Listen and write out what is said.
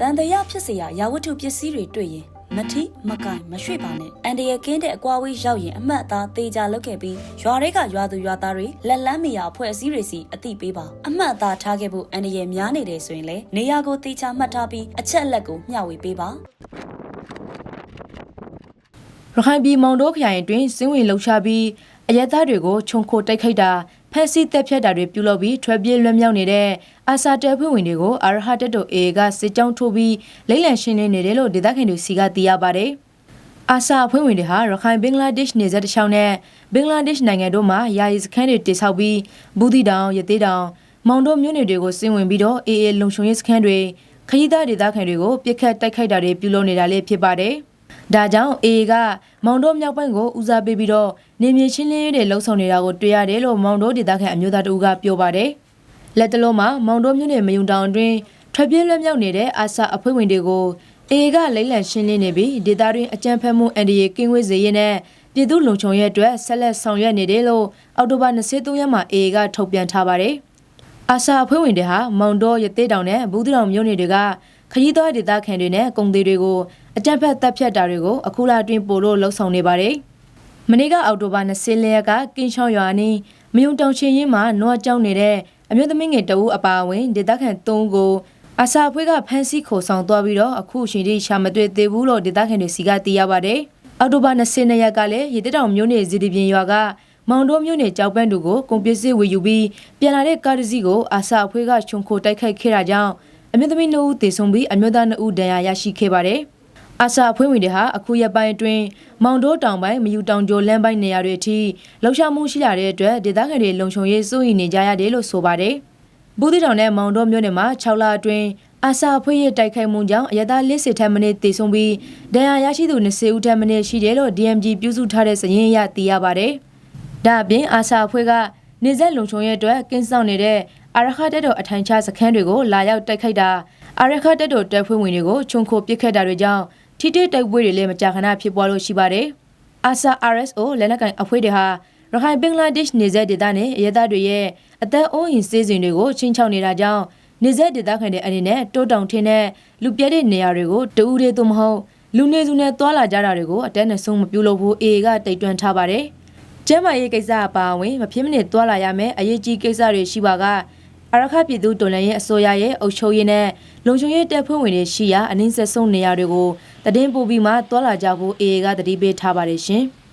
တန်တရာဖြစ်စရာရာဝတ္ထုပစ္စည်းတွေတွေ့ရင်မထိမကိုင်မရွှေ့ပါနဲ့အန်တရကင်းတဲ့အကွာဝေးရောက်ရင်အမှတ်အသားသေးကြလောက်ခဲ့ပြီးရွာတွေကရွာသူရွာသားတွေလက်လန်းမရအဖွဲ့အစည်းတွေစီအတိပေးပါအမှတ်အသားထားခဲ့ဖို့အန်တရများနေတယ်ဆိုရင်လေနေရာကိုသေချာမှတ်ထားပြီးအချက်အလက်ကိုမျှဝေပေးပါရခိုင်ပြည်မောင်တို့ခရိုင်အတွင်းစင်းဝင်လှုပ်ရှားပြီးအရက်သားတွေကိုခြုံခိုတိုက်ခိုက်တာ ဖက်စီတက်ဖြတ်တာတွေပြုလုပ်ပြီးထွက်ပြေးလွတ်မြောက်နေတဲ့အာစာတဲဖွဲ့ဝင်တွေကိုအာရဟတက်တိုအေကစစ်ကြောင်းထိုးပြီးလိမ့်လံရှင်းနေနေတယ်လို့ဒေသခံတွေစီကသိရပါတယ်။အာစာအဖွဲ့ဝင်တွေဟာရခိုင်ဘင်္ဂလားဒေ့ရှ်နယ်စပ်တစ်လျှောက်နဲ့ဘင်္ဂလားဒေ့ရှ်နိုင်ငံတို့မှာယာယီစခန်းတွေတည်ဆောက်ပြီးဘူးတီတောင်ရသေးတောင်မောင်တောမြို့နယ်တွေကိုစင်းဝင်ပြီးတော့အေအေလုံခြုံရေးစခန်းတွေခရီးသားဒေသခံတွေကိုပြစ်ခတ်တိုက်ခိုက်တာတွေပြုလုပ်နေတာလည်းဖြစ်ပါတယ်။ ဒါကြောင့် AA ကမောင်တို့မြောက်ပိုင်းကိုဦးစားပေးပြီးတော့နေမြေချင်းလင်းရေးတွေလှုံ့ဆော်နေတာကိုတွေ့ရတယ်လို့မောင်တို့ဒေသခံအမျိုးသားတဦးကပြောပါတယ်။လက်တလုံးမှာမောင်တို့မြို့နယ်မယုံတောင်အတွင်းထွက်ပြေးလွတ်မြောက်နေတဲ့အာဆာအဖွဲ့ဝင်တွေကို AA ကလိမ့်လံရှင်းလင်းနေပြီးဒေသတွင်းအကြမ်းဖက်မှုအန်ဒီရေကင်းဝေးစေရေးနဲ့ပြည်သူလုံခြုံရေးအတွက်ဆက်လက်ဆောင်ရွက်နေတယ်လို့အောက်တိုဘာ23ရက်မှာ AA ကထုတ်ပြန်ထားပါတယ်။အာဆာအဖွဲ့ဝင်တွေဟာမောင်တော်ရသေးတောင်နဲ့ဘူးသီတောင်မြို့နယ်တွေကခရီးသွားဒေသခံတွေနဲ့ကုန်သည်တွေကို အကြက်ဖက်တပ်ဖြတ်တာတွေကိုအခုလအတွင်းပို့လို့လှုံ့ဆော်နေပါတယ်။မနေ့ကအောက်တိုဘာ20ရက်ကကင်းချောင်းရွာနီးမယုံတောင်ချင်းရင်မှာနွားကြောင်းနေတဲ့အမျိုးသမီးငယ်တဦးအပါအဝင်ဒေသခံ၃ကိုအာဆာအဖွဲ့ကဖမ်းဆီးခေါ်ဆောင်သွားပြီးတော့အခုအချိန်ထိရှာမတွေ့သေးဘူးလို့ဒေသခံတွေစီကသိရပါတယ်။အောက်တိုဘာ20ရက်ကလည်းရေတတောင်မြို့နယ်စီဒီပြင်ရွာကမောင်တော်မြို့နယ်ကြောက်ပန်းတူကိုကုန်ပစ္စည်းဝယ်ယူပြီးပြန်လာတဲ့ကားတစ်စီးကိုအာဆာအဖွဲ့ကခြုံခိုတိုက်ခိုက်ခဲ့တာကြောင့်အမျိုးသမီး2ဦးသေဆုံးပြီးအမျိုးသား2ဦးဒဏ်ရာရရှိခဲ့ပါတယ်။ အာဆာအဖွဲ့ဝင်တွေဟာအခုရက်ပိုင်းအတွင်းမောင်တိုးတောင်ပိုင်းမယူတောင်ကျော်လမ်းပိုင်းနေရာတွေအထိလှုပ်ရှားမှုရှိလာတဲ့အတွက်ဒေသခံတွေလုံခြုံရေးစိုးရိမ်နေကြရတယ်လို့ဆိုပါတယ်။ဘူးတီတောင်နဲ့မောင်တိုးမြို့နယ်မှာ6လအတွင်းအာဆာအဖွဲ့ရဲ့တိုက်ခိုက်မှုကြောင့်အရသာ40ထက်မနည်းသေဆုံးပြီးဒဏ်ရာရရှိသူ20ဦးထက်မနည်းရှိတယ်လို့ DMG ပြုစုထားတဲ့စာရင်းအရသိရပါတယ်။ဒါအပြင်အာဆာအဖွဲ့ကနေဆက်လုံခြုံရေးအတွက်ကင်းဆောင်နေတဲ့အာရခတက်တော်အထိုင်ချစခန်းတွေကိုလာရောက်တိုက်ခိုက်တာအာရခတက်တော်တပ်ဖွဲ့ဝင်တွေကိုခြုံခိုပစ်ခတ်တာတွေကြောင့် ထိတိတိုက်ပွဲတွေလည်းမကြာခဏဖြစ်ပွားလို့ရှိပါတယ်။အာဆာ RSO လက်နက်ကင်အဖွဲ့တွေဟာရခိုင်ဘင်္ဂလားဒေ့ရှ်နေဆက်ဒေသနဲ့ရဲသားတွေရဲ့အသက်အိုးအိမ်စေးစဉ်တွေကိုချင်းချောက်နေတာကြောင့်နေဆက်ဒေသခံတွေအနေနဲ့တိုးတောင်ထင်းတဲ့လူပြဲတဲ့နေရာတွေကိုတူဦးတွေသို့မဟုတ်လူနေစုနဲ့တွာလာကြတာတွေကိုအတက်နဲ့ဆုံးမပြုလုပ်ဖို့ AA ကတိုက်တွန်းထားပါတယ်။ကျမ်းမာရေးကိစ္စအပါအဝင်မဖြစ်မနစ်တွာလာရမယ်အရေးကြီးကိစ္စတွေရှိပါကအရခပြည်သူတော်လှန်ရေးအစိုးရရဲ့အုပ်ချုပ်ရေးနဲ့လုံခြုံရေးတပ်ဖွဲ့ဝင်တွေရှိရာအနည်းဆက်ဆုံးနေရာတွေကို တည်င်းပို့ပြီးမှတွာလာကြဖို့ AA ကတတိပေးထားပါတယ်ရှင်။